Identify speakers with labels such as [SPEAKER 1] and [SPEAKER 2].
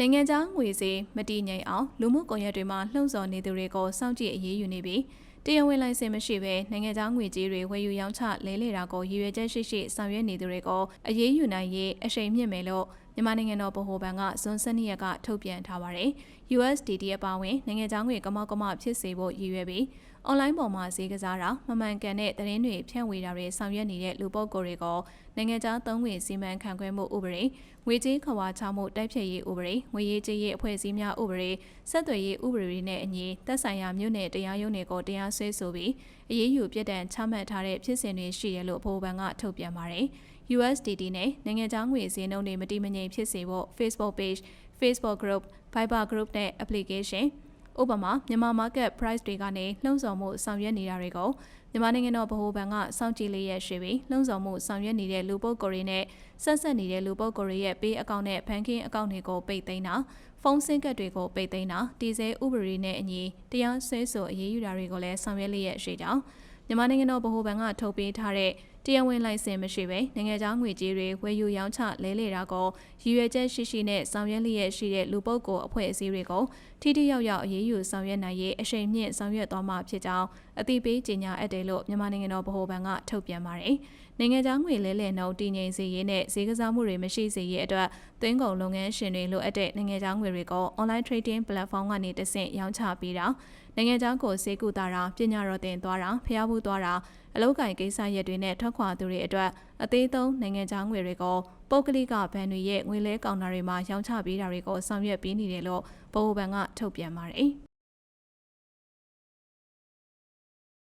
[SPEAKER 1] နိုင်ငံခြားငွေကြေးမတည်ငြိမ်အောင်လူမှုကွန်ရက်တွေမှာလှုံ့ဆော်နေသူတွေကိုစောင့်ကြည့်အရေးယူနေပြီးတရားဝင်လိုင်စင်မရှိဘဲနိုင်ငံခြားငွေကြေးတွေဝယ်ယူရောင်းချလဲလှယ်တာကိုရည်ရွယ်ချက်ရှိရှိဆောင်ရွက်နေသူတွေကိုအရေးယူနိုင်ရေးအရှိန်မြင့်မယ်လို့မြန်မာနိုင်ငံတော်ဗဟိုဘဏ်ကဇွန်7ရက်ကထုတ်ပြန်ထားပါတယ်။ USDT အပါအဝင်နိုင်ငံခြားငွေကမောက်ကမဖြစ်စေဖို့ရည်ရွယ်ပြီး အွန်လိုင်းပေါ်မှာဈေးကစားတာမမှန်ကန်တဲ့သတင်းတွေဖြန့်ဝေတာတွေဆောင်ရွက်နေတဲ့လူပုဂ္ဂိုလ်တွေကိုနိုင်ငံခြားသုံးငွေစီမံခန့်ခွဲမှုဥပဒေငွေကြေးခဝါချမှုတိုက်ဖြတ်ရေးဥပဒေငွေရေးကြေးရေးအဖွဲ့အစည်းများဥပဒေဆက်သွယ်ရေးဥပဒေတွေနဲ့အညီသက်ဆိုင်ရာမြို့နယ်တရားရုံးတွေကိုတရားစွဲဆိုပြီးအရေးယူပြစ်ဒဏ်ချမှတ်ထားတဲ့ဖြစ်စဉ်တွေရှိတယ်လို့ဗဟိုဘဏ်ကထုတ်ပြန်ပါတယ်။ USDT နဲ့နိုင်ငံခြားငွေစည်းနှုန်းတွေမတိမငြိမ်ဖြစ်စေဖို့ Facebook page, Facebook group, Viber group နဲ့ application ဥပမာမြန်မာ market price တွေကနေလှုံ့ဆော်မှုဆောင်ရွက်နေတာတွေကိုမြန်မာနိုင်ငံတော်ဗဟိုဘဏ်ကစောင့်ကြည့်လျက်ရှိပြီးလှုံ့ဆော်မှုဆောင်ရွက်နေတဲ့လူပုဂ္ဂိုလ်တွေနဲ့ဆက်ဆက်နေတဲ့လူပုဂ္ဂိုလ်တွေရဲ့ပေးအကောင့်နဲ့ဘဏ်ကင်းအကောင့်တွေကိုပိတ်သိမ်းတာဖုန်းဆင်းကတ်တွေကိုပိတ်သိမ်းတာတည်ဆဲဥပဒေနဲ့အညီတရားစွဲဆိုအရေးယူတာတွေကိုလည်းဆောင်ရွက်လျက်ရှိကြောင်းမြန်မာနိုင်ငံတော်ဗဟိုဘဏ်ကထုတ်ပေးထားတဲ့ တရားဝင်လိုင်စင်မရှိဘဲနိုင်ငံခြားငွေကြေးတွေဝယ်ယူရောင်းချလဲလှယ်တာကိုရည်ရွယ်ချက်ရှိရှိနဲ့ဆောင်ရွက်လျက်ရှိတဲ့လူပုဂ္ဂိုလ်အဖွဲ့အစည်းတွေကိုထိထိရောက်ရောက်အရေးယူဆောင်ရွက်နိုင်ရေးအရှိန်မြင့်ဆောင်ရွက်သွားမှာဖြစ်ကြောင်းအသိပေးကြေညာအပ်တယ်လို့မြန်မာနိုင်ငံတော်ဗဟိုဘဏ်ကထုတ်ပြန်ပါတယ်။နိုင်ငံခြားငွေလဲလှယ်နှုန်းတည်ငြိမ်စေရေးနဲ့ဈေးကစားမှုတွေမရှိစေရေးအတွက်သွင်းကုန်လုပ်ငန်းရှင်တွေလိုအပ်တဲ့နိုင်ငံခြားငွေတွေကို online trading platform ကနေတဆင့်ရောင်းချပေးတာနိုင်ငံခြားကိုစေကူတာတာပညာတော်တင်သွားတာဖျားဘူးသွားတာ အလုပ်ကိုင်ကိစ္စရက်တွေနဲ့ထွက်ခွာသူတွေအတွက်အသေးသုံးနိုင်ငံခြားငွေတွေကိုပုဂ္ဂလိကဘဏ်တွေရဲ့ငွေလဲကောင်တာတွေမှာရောင်းချပေးတာတွေကိုဆောင်ရွက်ပေးနေတယ်လို့ဗဟိုဘဏ်ကထုတ်ပြန်ပါတယ်